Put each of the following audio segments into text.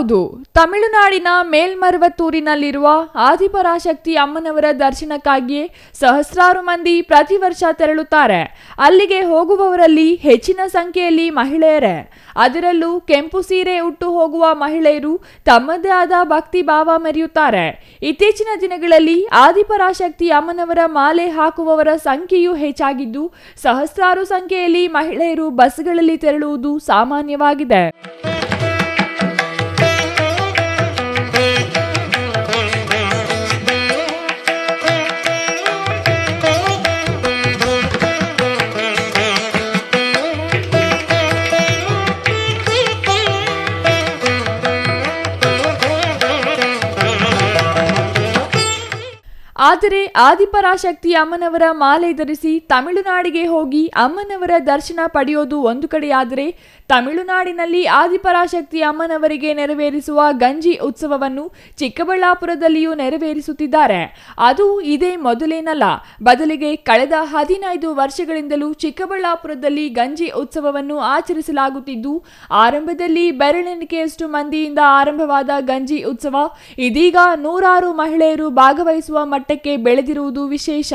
ಹೌದು. ತಮಿಳುನಾಡಿನ ಮೇಲ್ಮರ್ವತ್ತೂರಿನಲ್ಲಿರುವ ಆದಿಪರಾಶಕ್ತಿ ಅಮ್ಮನವರ ದರ್ಶನಕ್ಕಾಗಿಯೇ ಸಹಸ್ರಾರು ಮಂದಿ ಪ್ರತಿ ವರ್ಷ ತೆರಳುತ್ತಾರೆ. ಅಲ್ಲಿಗೆ ಹೋಗುವವರಲ್ಲಿ ಹೆಚ್ಚಿನ ಸಂಖ್ಯೆಯಲ್ಲಿ ಮಹಿಳೆಯರೇ. ಅದರಲ್ಲೂ ಕೆಂಪು ಸೀರೆ ಉಟ್ಟು ಹೋಗುವ ಮಹಿಳೆಯರು ತಮ್ಮದೇ ಆದ ಭಕ್ತಿ ಭಾವ ಮೆರೆಯುತ್ತಾರೆ. ಇತ್ತೀಚಿನ ದಿನಗಳಲ್ಲಿ ಆದಿಪರಾಶಕ್ತಿ ಅಮ್ಮನವರ ಮಾಲೆ ಹಾಕುವವರ ಸಂಖ್ಯೆಯೂ ಹೆಚ್ಚಾಗಿದ್ದು, ಸಹಸ್ರಾರು ಸಂಖ್ಯೆಯಲ್ಲಿ ಮಹಿಳೆಯರು ಬಸ್ಗಳಲ್ಲಿ ತೆರಳುವುದು ಸಾಮಾನ್ಯವಾಗಿದೆ. ಆದರೆ ಆದಿಪರಾಶಕ್ತಿ ಅಮ್ಮನವರ ಮಾಲೆ ಧರಿಸಿ ತಮಿಳುನಾಡಿಗೆ ಹೋಗಿ ಅಮ್ಮನವರ ದರ್ಶನ ಪಡೆಯೋದು ಒಂದು ಕಡೆಯಾದರೆ ತಮಿಳುನಾಡಿನಲ್ಲಿ ಆದಿಪರಾಶಕ್ತಿ ಅಮ್ಮನವರಿಗೆ ನೆರವೇರಿಸುವ ಗಂಜಿ ಉತ್ಸವವನ್ನು ಚಿಕ್ಕಬಳ್ಳಾಪುರದಲ್ಲಿಯೂ ನೆರವೇರಿಸುತ್ತಿದ್ದಾರೆ. ಅದು ಇದೇ ಮೊದಲೇನಲ್ಲ. ಬದಲಿಗೆ ಕಳೆದ ಹದಿನೈದು ವರ್ಷಗಳಿಂದಲೂ ಚಿಕ್ಕಬಳ್ಳಾಪುರದಲ್ಲಿ ಗಂಜಿ ಉತ್ಸವವನ್ನು ಆಚರಿಸಲಾಗುತ್ತಿದ್ದು, ಆರಂಭದಲ್ಲಿ ಬೆರಳೆಣಿಕೆಯಷ್ಟು ಮಂದಿಯಿಂದ ಆರಂಭವಾದ ಗಂಜಿ ಉತ್ಸವ ಇದೀಗ ನೂರಾರು ಮಹಿಳೆಯರು ಭಾಗವಹಿಸುವ ಮಟ್ಟಕ್ಕೆ ಬೆಳೆದಿರುವುದು ವಿಶೇಷ.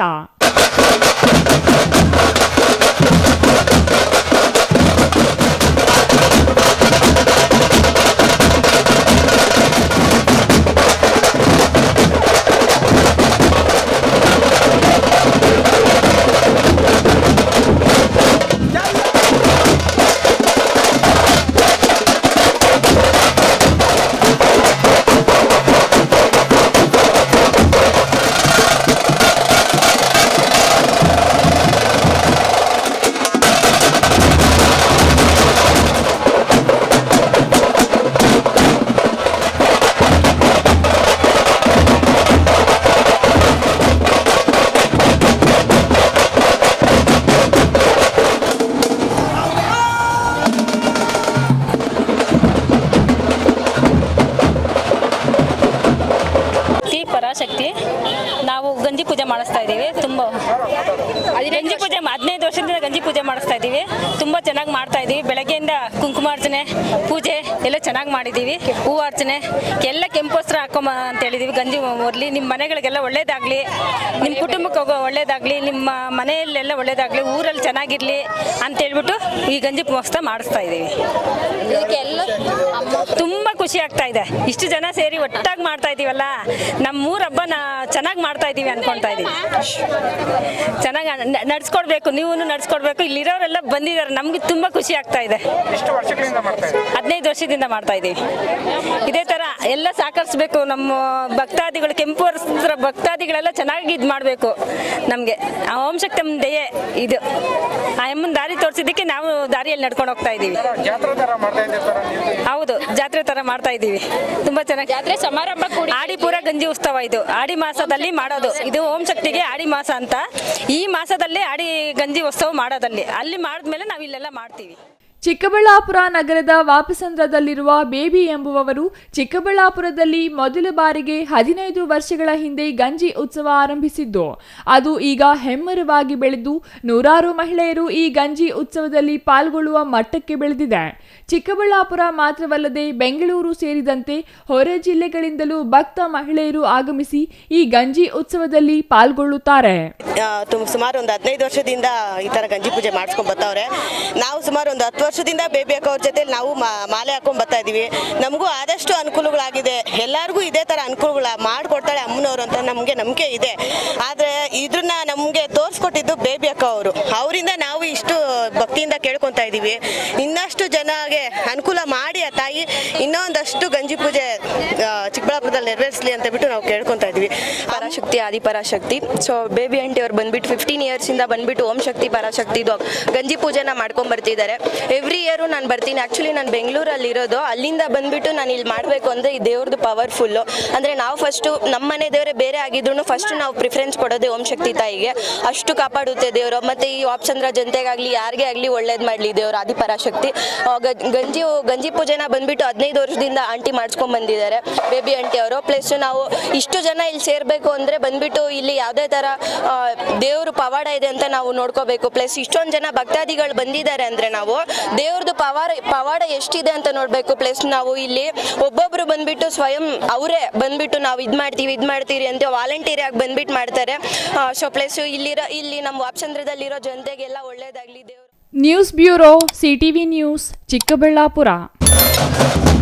ತುಂಬ. ಗಂಜಿ ಪೂಜೆ ಹದಿನೈದು ವರ್ಷದಿಂದ ಗಂಜಿ ಪೂಜೆ ಮಾಡಿಸ್ತಾ ಇದ್ದೀವಿ. ತುಂಬ ಚೆನ್ನಾಗಿ ಮಾಡ್ತಾ ಇದ್ದೀವಿ. ಬೆಳಗ್ಗೆಯಿಂದ ಕುಂಕುಮಾರ್ಚನೆ ಪೂಜೆ ಎಲ್ಲ ಚೆನ್ನಾಗಿ ಮಾಡಿದ್ದೀವಿ. ಹೂವು ಅರ್ಚನೆ ಎಲ್ಲ ಕೆಂಪೋಸ್ತ್ರ ಹಾಕೊಂಬ ಅಂತ ಹೇಳಿದೀವಿ ಗಂಜಿ ಮೊದಲಿ ನಿಮ್ಮ ಮನೆಗಳಿಗೆಲ್ಲ ಒಳ್ಳೇದಾಗಲಿ. ನಿಮ್ಮ ಕುಟುಂಬಕ್ಕೆ ಹೋಗೋ ಒಳ್ಳೇದಾಗಲಿ. ನಿಮ್ಮ ಮನೆಯಲ್ಲೆಲ್ಲ ಒಳ್ಳೇದಾಗಲಿ. ಊರಲ್ಲಿ ಚೆನ್ನಾಗಿರಲಿ ಅಂತ ಹೇಳ್ಬಿಟ್ಟು ಈ ಗಂಜಿ ಮೋಸ್ತ ಮಾಡಿಸ್ತಾ ಇದ್ದೀವಿ. ಇದಕ್ಕೆಲ್ಲ ತುಂಬ ಖುಷಿ ಆಗ್ತಾ ಇದೆ. ಇಷ್ಟು ಜನ ಸೇರಿ ಒಟ್ಟಾಗಿ ಮಾಡ್ತಾ ಇದೀವಲ್ಲ ನಮ್ಮ ಊರ ಹಬ್ಬನ ಚೆನ್ನಾಗಿ ಮಾಡ್ತಾ ಇದೀವಿ ಅನ್ಕೊಂತ ಇದೀವಿ. ಚೆನ್ನಾಗಿ ನಡ್ಸ್ಕೊಡ್ಬೇಕು ನೀವು ನಡ್ಸ್ಕೊಡ್ಬೇಕು. ಇಲ್ಲಿರೋರೆಲ್ಲ ಬಂದಿದ್ದಾರೆ ನಮ್ಗೆ ತುಂಬಾ ಖುಷಿ ಆಗ್ತಾ ಇದೆ. ಹದಿನೈದು ವರ್ಷದಿಂದ ಮಾಡ್ತಾ ಇದೀವಿ. ಇದೇ ತರ ಎಲ್ಲ ಸಹಕರಿಸ್ಬೇಕು ನಮ್ಮ ಭಕ್ತಾದಿಗಳು ಕೆಂಪು ವರ್ಷದ ಭಕ್ತಾದಿಗಳೆಲ್ಲ ಚೆನ್ನಾಗಿ ಇದು ಮಾಡಬೇಕು ನಮಗೆ. ಆ ಓಂ ಶಕ್ತಿ ದಯೆ ಇದು. ಆ ಅಮ್ಮನ ದಾರಿ ತೋರಿಸಿದ್ದಕ್ಕೆ ನಾವು ದಾರಿಯಲ್ಲಿ ನಡ್ಕೊಂಡು ಹೋಗ್ತಾ ಇದ್ದೀರ ಹೌದು ಜಾತ್ರೆ ತರ ಮಾಡ್ತಾ ಇದ್ದೀವಿ. ತುಂಬಾ ಚೆನ್ನಾಗಿ. ಜಾತ್ರೆ ಸಮಾರಂಭ ಕೂಡ. ಆಡಿಪುರ ಗಂಜಿ ಉತ್ಸವ ಇದು. ಆಡಿ ಮಾಸದಲ್ಲಿ ಮಾಡೋದು. ಇದು ಓಂ ಶಕ್ತಿಗೆ ಆಡಿ ಮಾಸ ಅಂತ. ಈ ಮಾಸದಲ್ಲಿ ಆಡಿ ಗಂಜಿ ಉತ್ಸವ ಮಾಡೋದಲ್ಲಿ. ಅಲ್ಲಿ ಮಾಡಿದ್ಮೇಲೆ ನಾವು ಇಲ್ಲೆಲ್ಲ ಮಾಡ್ತೀವಿ. ಚಿಕ್ಕಬಳ್ಳಾಪುರ ನಗರದ ವಾಪಸಂದ್ರದಲ್ಲಿರುವ ಬೇಬಿ ಎಂಬುವವರು ಚಿಕ್ಕಬಳ್ಳಾಪುರದಲ್ಲಿ ಮೊದಲ ಬಾರಿಗೆ ಹದಿನೈದು ವರ್ಷಗಳ ಹಿಂದೆ ಗಂಜಿ ಉತ್ಸವ ಆರಂಭಿಸಿದ್ದು. ಅದು ಈಗ ಹೆಮ್ಮರವಾಗಿ ಬೆಳೆದು ನೂರಾರು ಮಹಿಳೆಯರು ಈ ಗಂಜಿ ಉತ್ಸವದಲ್ಲಿ ಪಾಲ್ಗೊಳ್ಳುವ ಮಟ್ಟಕ್ಕೆ ಬೆಳೆದಿದೆ. ಚಿಕ್ಕಬಳ್ಳಾಪುರ ಮಾತ್ರವಲ್ಲದೆ ಬೆಂಗಳೂರು ಸೇರಿದಂತೆ ಹೊರ ಜಿಲ್ಲೆಗಳಿಂದಲೂ ಭಕ್ತ ಮಹಿಳೆಯರು ಆಗಮಿಸಿ ಈ ಗಂಜಿ ಉತ್ಸವದಲ್ಲಿ ಪಾಲ್ಗೊಳ್ಳುತ್ತಾರೆ. ಸುಮಾರು ಒಂದು ಹದಿನೈದು ವರ್ಷದಿಂದ ಈ ತರ ಗಂಜಿ ಪೂಜೆ ಮಾಡಿಸ್ಕೊಂಡ್ ಬರ್ತಾವ್ರೆ ನಾವು ಸುಮಾರು ಒಂದು ಹತ್ತು ವರ್ಷದಿಂದ ಬೇಬಿ ಅಕ್ಕವ್ರ ಜೊತೆ ನಾವು ಮಾಲೆ ಹಾಕೊಂಡ್ ಬರ್ತಾ ಇದೀವಿ. ನಮಗೂ ಆದಷ್ಟು ಅನುಕೂಲಗಳಾಗಿದೆ. ಎಲ್ಲರಿಗೂ ಇದೇ ತರ ಅನುಕೂಲಗಳ ಮಾಡಿಕೊಡ್ತಾಳೆ ಅಮ್ಮನವರು ಅಂತ ನಮಗೆ ನಂಬಿಕೆ ಇದೆ. ಆದ್ರೆ ಇದನ್ನ ನಮಗೆ ತೋರಿಸ್ಕೊಟ್ಟಿದ್ದು ಬೇಬಿ ಅಕ್ಕ ಅವರು. ಅವರಿಂದ ನಾವು ಇಷ್ಟು ಭಕ್ತಿಯಿಂದ ಕೇಳ್ಕೊತಾ ಇದೀವಿ. ಇನ್ನಷ್ಟು ಜನಗೆ ಅನುಕೂಲ ಮಾಡಿ ತಾಯಿ ಇನ್ನೊಂದಷ್ಟು ಗಂಜಿ ಪೂಜೆ ಚಿಕ್ಕಬಳ್ಳಾಪುರದಲ್ಲಿ ನೆರವೇರಿಸಲಿ ಅಂತ ಬಿಟ್ಟು ನಾವು ಕೇಳ್ಕೊತಾ ಇದ್ವಿ. Parashakti Adiparashakti so baby aunty ಅವ್ರು ಬಂದ್ಬಿಟ್ಟು ಫಿಫ್ಟೀನ್ ಇಯರ್ಸಿಂದ ಬಂದ್ಬಿಟ್ಟು ಓಂ ಶಕ್ತಿ, ಪರಾಶಕ್ತಿ ಇದು ಗಂಜಿ ಪೂಜೆನ ಮಾಡ್ಕೊಂಡ್ ಬರ್ತಿದ್ದಾರೆ. ಎವ್ರಿ ಇಯರು ನಾನು ಬರ್ತೀನಿ. ಆ್ಯಕ್ಚುಲಿ ನಾನು ಬೆಂಗಳೂರಲ್ಲಿ ಇರೋದು. ಅಲ್ಲಿಂದ ಬಂದ್ಬಿಟ್ಟು ನಾನು ಇಲ್ಲಿ ಮಾಡಬೇಕು ಅಂದರೆ ಈ ದೇವ್ರದ್ದು ಪವರ್ಫುಲ್ಲು ಅಂದರೆ ನಾವು ಫಸ್ಟು ನಮ್ಮ ಮನೆ ದೇವರೇ ಬೇರೆ ಆಗಿದ್ರು ಫಸ್ಟ್ ನಾವು ಪ್ರಿಫರೆನ್ಸ್ ಕೊಡೋದೇ ಓಂ ಶಕ್ತಿ ತಾಯಿಗೆ. ಅಷ್ಟು ಕಾಪಾಡುತ್ತೆ ದೇವರು. ಮತ್ತು ಈ ಆಪ್ಚಂದ್ರ ಜನತೆಗಾಗಲಿ, ಯಾರಿಗೆ ಆಗಲಿ ಒಳ್ಳೇದು ಮಾಡಲಿ ದೇವರು ಆದಿಪರಾಶಕ್ತಿ ಗಂಜಿ ಗಂಜಿ ಪೂಜೆನ ಬಂದ್ಬಿಟ್ಟು ಹದಿನೈದು ವರ್ಷದಿಂದ ಆಂಟಿ ಮಾಡಿಸ್ಕೊಂಡ್ ಬಂದಿದ್ದಾರೆ. ಬೇಬಿ ಆಂಟಿ ಅವರು. ಪ್ಲಸ್ ನಾವು ಇಷ್ಟು ಜನ ಇಲ್ಲಿ ಸೇರಬೇಕು ಅಂದರೆ ಬಂದ್ಬಿಟ್ಟು ಇಲ್ಲಿ ಯಾವುದೇ ತರ ದೇವ್ರ ಪವಾಡ ಇದೆ ಅಂತ ನಾವು ನೋಡ್ಕೋಬೇಕು. ಪ್ಲಸ್ ಇಷ್ಟೊಂದು ಜನ ಭಕ್ತಾದಿಗಳು ಬಂದಿದ್ದಾರೆ ಅಂದರೆ ನಾವು ದೇವ್ರದ್ದು ಪವಾಡ ಪವಾಡ ಎಷ್ಟಿದೆ ಅಂತ ನೋಡಬೇಕು. ಪ್ಲಸ್ ನಾವು ಇಲ್ಲಿ ಒಬ್ಬೊಬ್ರು ಬಂದ್ಬಿಟ್ಟು ಸ್ವಯಂ ಅವರೇ ಬಂದ್ಬಿಟ್ಟು ನಾವು ಇದು ಮಾಡ್ತೀವಿ ಇದು ಮಾಡ್ತೀವಿ ಅಂತ ವಾಲಂಟಿಯರ್ ಆಗಿ ಬಂದ್ಬಿಟ್ಟು ಮಾಡ್ತಾರೆ. ಸೊ ಪ್ಲಸ್ ಇಲ್ಲಿರೋ, ಇಲ್ಲಿ ನಮ್ಮ ವಾಪಚಂದ್ರದಲ್ಲಿರೋ ಜನತೆಗೆಲ್ಲ ಒಳ್ಳೇದಾಗಲಿ ದೇವ್ರು. News bureau, CTV news, Chikkaballapur. Thank you.